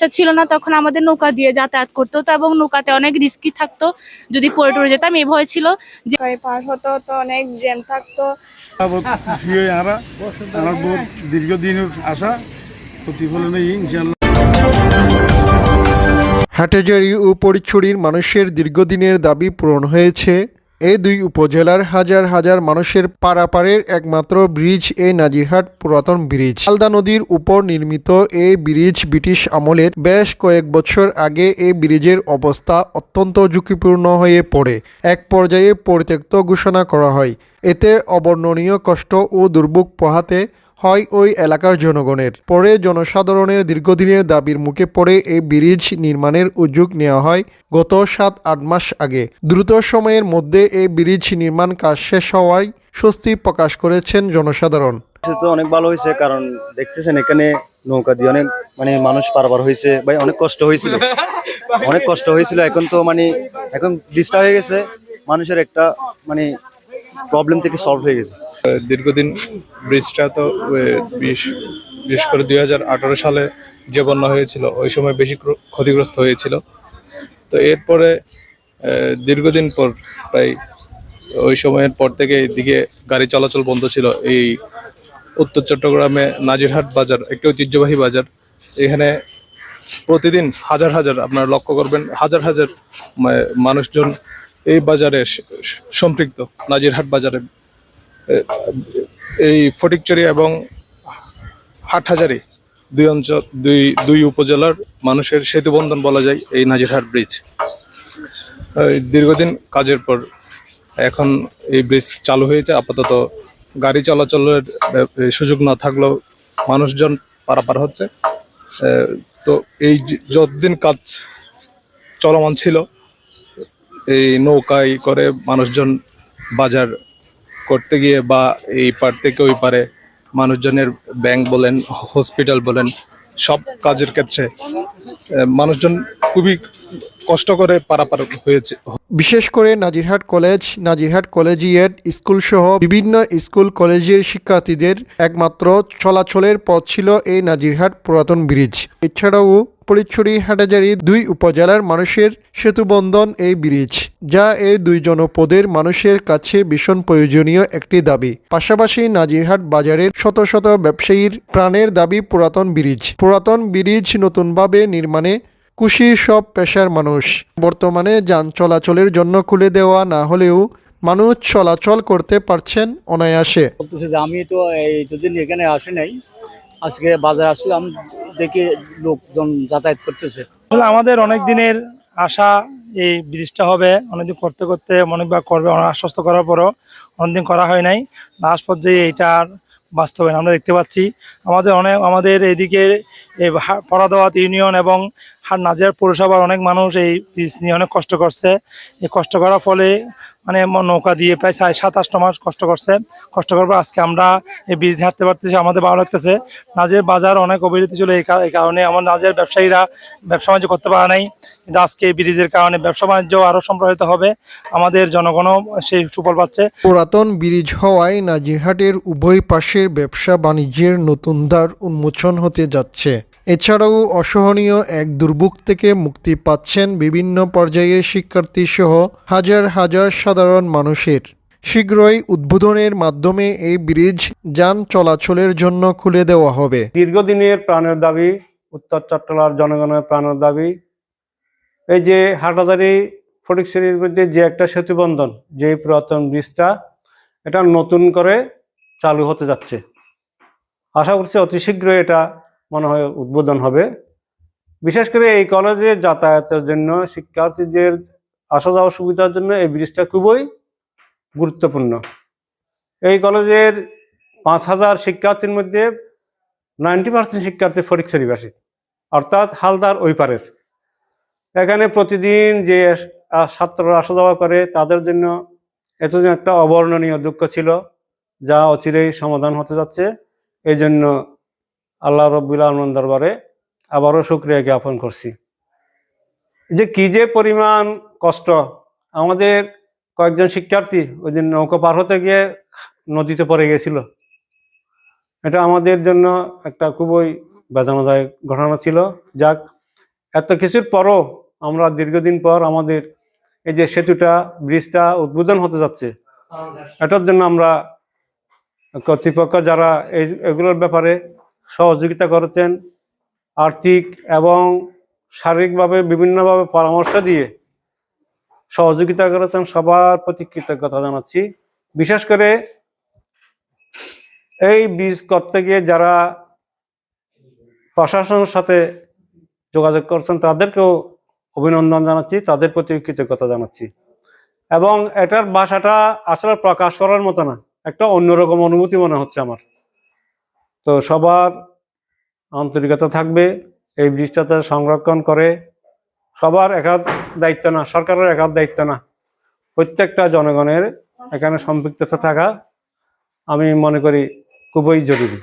রিক্সা ছিল না তখন আমাদের নৌকা দিয়ে যাতায়াত করতে হতো এবং নৌকাতে অনেক রিস্কি থাকতো। যদি পড়ে টরে যেতাম এই ভয় ছিল। যে পার হতো তো অনেক জ্যাম থাকতো। দীর্ঘদিনের আশা প্রতিফলন ইনশাল্লাহ হাটেজারি ও পরিচুরির মানুষের দীর্ঘদিনের দাবি পূরণ হয়েছে। এই দুই উপজেলার হাজার হাজার মানুষের পারাপারের একমাত্র ব্রিজ এই নাজিরহাট পুরাতন ব্রিজ। আলদা নদীর উপর নির্মিত এ ব্রিজ ব্রিটিশ আমলের বেশ কয়েক বছর আগে এই ব্রিজের অবস্থা অত্যন্ত ঝুঁকিপূর্ণ হয়ে পড়ে। এক পর্যায়ে পরিত্যক্ত ঘোষণা করা হয়। এতে অবর্ণনীয় কষ্ট ও দুর্ভোগ পোহাতে হয় ওই এলাকার জনগণের। পরে জনসাধারণের দীর্ঘদিনের দাবির মুখে পড়ে এই ব্রিজ নির্মাণের উদ্যোগ নেওয়া হয় গত সাত, আট মাস আগে। দ্রুত সময়ের মধ্যে এই ব্রিজ নির্মাণ কাজ শেষ হওয়ায় স্বস্তি প্রকাশ করেছেন জনসাধারণ। তো অনেক ভালো হয়েছে, কারণ দেখতেছেন এখানে নৌকা দিয়ে অনেক মানে মানুষ পারাবার হয়েছে। ভাই, অনেক কষ্ট হয়েছিল। অনেক কষ্ট হয়েছিল। এখন তো মানে এখন ডিস্টার্ব হয়ে গেছে। মানুষের একটা মানে প্রবলেম থেকে সলভ হয়ে গেছে। দীর্ঘদিন ব্রিজটা তো বিশ, বিশেষ করে দুই হাজার আঠারো সালে যে বন্যা হয়েছিল, ওই সময় বেশি ক্ষতিগ্রস্ত হয়েছিল। তো এরপরে দীর্ঘদিন পর, প্রায় ওই সময়ের পর থেকে এদিকে গাড়ি চলাচল বন্ধ ছিল। এই উত্তর চট্টগ্রামে নাজিরহাট বাজার, একটি ঐতিহ্যবাহী বাজার। এখানে প্রতিদিন হাজার হাজার, আপনারা লক্ষ্য করবেন, হাজার হাজার মানুষজন এই বাজারে সম্পৃক্ত, নাজিরহাট বাজারে। এই ফটিকচুরি এবং হাটহাজারি দুই অঞ্চল, দুই দুই উপজেলার মানুষের সেতুবন্ধন বলা যায় এই নাজিরহাট ব্রিজ। দীর্ঘদিন কাজের পর এখন এই ব্রিজ চালু হয়েছে। আপাতত গাড়ি চলাচলের সুযোগ না থাকলেও মানুষজন পারাপার হচ্ছে। তো এই যতদিন কাজ চলমান ছিল এই নৌকায় করে মানুষজন বাজার করতে গিয়ে বা এই পার থেকে ওই পারে মানুষজনের ব্যাংক বলেন, হসপিটাল বলেন, সব কাজের ক্ষেত্রে মানুষজন খুবই কষ্ট করে পারাপার হয়েছে। বিশেষ করে Nazirhat college, Nazirhat collegiate school সহ বিভিন্ন স্কুল কলেজের শিক্ষার্থীদের একমাত্র চলাচলের পথ ছিল এই নাজিরহাট পুরাতন ব্রিজ। এছাড়াও পরিচুরি হাটাজারি দুই উপজেলার মানুষের সেতুবন্ধন এই ব্রিজ, যা এই দুই জনপদের মানুষের কাছে ভীষণ প্রয়োজনীয় একটি দাবি। পাশাপাশি নাজিরহাট বাজারের শত শত ব্যবসায়ীর প্রাণের দাবি পুরাতন ব্রিজ। পুরাতন ব্রিজ নতুনভাবে নির্মাণে খুশি সব পেশার মানুষ। বর্তমানে যান চলাচলের জন্য খুলে দেওয়া না হলেও মানুষ চলাচল করতে পারছেন অনায়াসে। বলতেছে যে আমি তো এই দুদিন এখানে আসি নাই। আজকে বাজারে আসলাম দেখি লোকজন যাতায়াত করতেছে। আসলে আমাদের অনেক দিনের আশা এই ব্রিজটা হবে। অনেকদিন করতে করতে অনেকবার করবে, অনেক আশ্বস্ত করার পরও অনেকদিন করা হয় নাই। লাস্ট পর্যায়ে এইটার বাস্তবায়ন আমরা দেখতে পাচ্ছি। আমাদের অনেক, আমাদের হা- পরাদাবাদ ইউনিয়ন এবং হাট নাজিয়ার পৌরসভার অনেক মানুষ এই ব্রিজ নিয়ে অনেক কষ্ট করছে। এই কষ্ট করার ফলে মানে নৌকা দিয়ে প্রায় সাড়ে সাতাশটা মাস কষ্ট করছে। কষ্ট করার পর আজকে আমরা এই দিয়ে হাঁটতে পারতেছি, আমাদের ভালো লাগতেছে। নাজের বাজার অনেক অবিরতি ছিল এই কারণে আমার নাজের ব্যবসায়ীরা ব্যবসা বাণিজ্য করতে পারে নাই। কিন্তু আজকে এই ব্রিজের কারণে ব্যবসা বাণিজ্য আরও সম্প্রসারিত হবে। আমাদের জনগণও সেই সুফল পাচ্ছে। পুরাতন ব্রিজ হওয়ায় নাজিরহাটের উভয় পাশের ব্যবসা বাণিজ্যের নতুন দ্বার উন্মোচন হতে যাচ্ছে। এছাড়াও অসহনীয় এক দুর্ভোগ থেকে মুক্তি পাচ্ছেন বিভিন্ন পর্যায়ের শিক্ষার্থী সহ হাজার হাজার সাধারণ মানুষের। শীঘ্রই উদ্বোধনের মাধ্যমে এই ব্রিজ যান চলাচলের জন্য খুলে দেওয়া হবে। দীর্ঘদিনের প্রাণের দাবি, উত্তর চট্টলার জনগণের প্রাণের দাবি, এই যে হাটাদারি ফটিকশ্রেণীর মধ্যে যে একটা সেতুবন্ধন যে পুরাতন ব্রিজটা, এটা নতুন করে চালু হতে যাচ্ছে। আশা করছি অতি শীঘ্রই এটা মনে হয় উদ্বোধন হবে। বিশেষ করে এই কলেজে যাতায়াতের জন্য, শিক্ষার্থীদের আসা যাওয়ার সুবিধার জন্য এই ব্রিজটা খুবই গুরুত্বপূর্ণ। এই কলেজের পাঁচ হাজার শিক্ষার্থীর মধ্যে নাইনটি পার্সেন্ট শিক্ষার্থী ফরিকছড়িবাসী অর্থাৎ হালদার ওই পারের। এখানে প্রতিদিন যে ছাত্ররা আসা যাওয়া করে, তাদের জন্য এতদিন একটা অবর্ণনীয় দুঃখ ছিল, যা অচিরেই সমাধান হতে যাচ্ছে। এই জন্য আল্লাহ রব্বুল আলমান দরবারে আবারও শুক্রিয়া জ্ঞাপন করছি। যে কি যে পরিমাণ কষ্ট আমাদের কয়েকজন শিক্ষার্থী ওই দিন নৌকা পার হতে গিয়ে নদীতে পড়ে গেছিল। এটা আমাদের জন্য একটা খুবই বেদনাদায়ক ঘটনা ছিল। যাক, এত কিছুর পরও আমরা দীর্ঘদিন পর আমাদের এই যে সেতুটা, ব্রিজটা উদ্বোধন হতে যাচ্ছে, এটার জন্য আমরা কর্তৃপক্ষ যারা এই এগুলোর ব্যাপারে সহযোগিতা করেছেন আর্থিক এবং শারীরিকভাবে বিভিন্নভাবে পরামর্শ দিয়ে সহযোগিতা করেছেন। সবার প্রতি কৃতজ্ঞতা জানাচ্ছি। বিশেষ করে এই বীজ করতে গিয়ে যারা প্রশাসনের সাথে যোগাযোগ করছেন, তাদেরকেও অভিনন্দন জানাচ্ছি, তাদের প্রতি কৃতজ্ঞতা জানাচ্ছি। এবং এটার ভাষাটা আসলে প্রকাশ করার মতো না, একটা অন্যরকম অনুভূতি মনে হচ্ছে আমার। তো সবার আন্তরিকতা থাকবে, এই ব্রিজটাতে সংরক্ষণ করে সবার একার দায়িত্ব না, সরকারের একার দায়িত্ব না, প্রত্যেকটা জনগণের এখানে সম্পৃক্ততা থাকা আমি মনে করি খুবই জরুরি।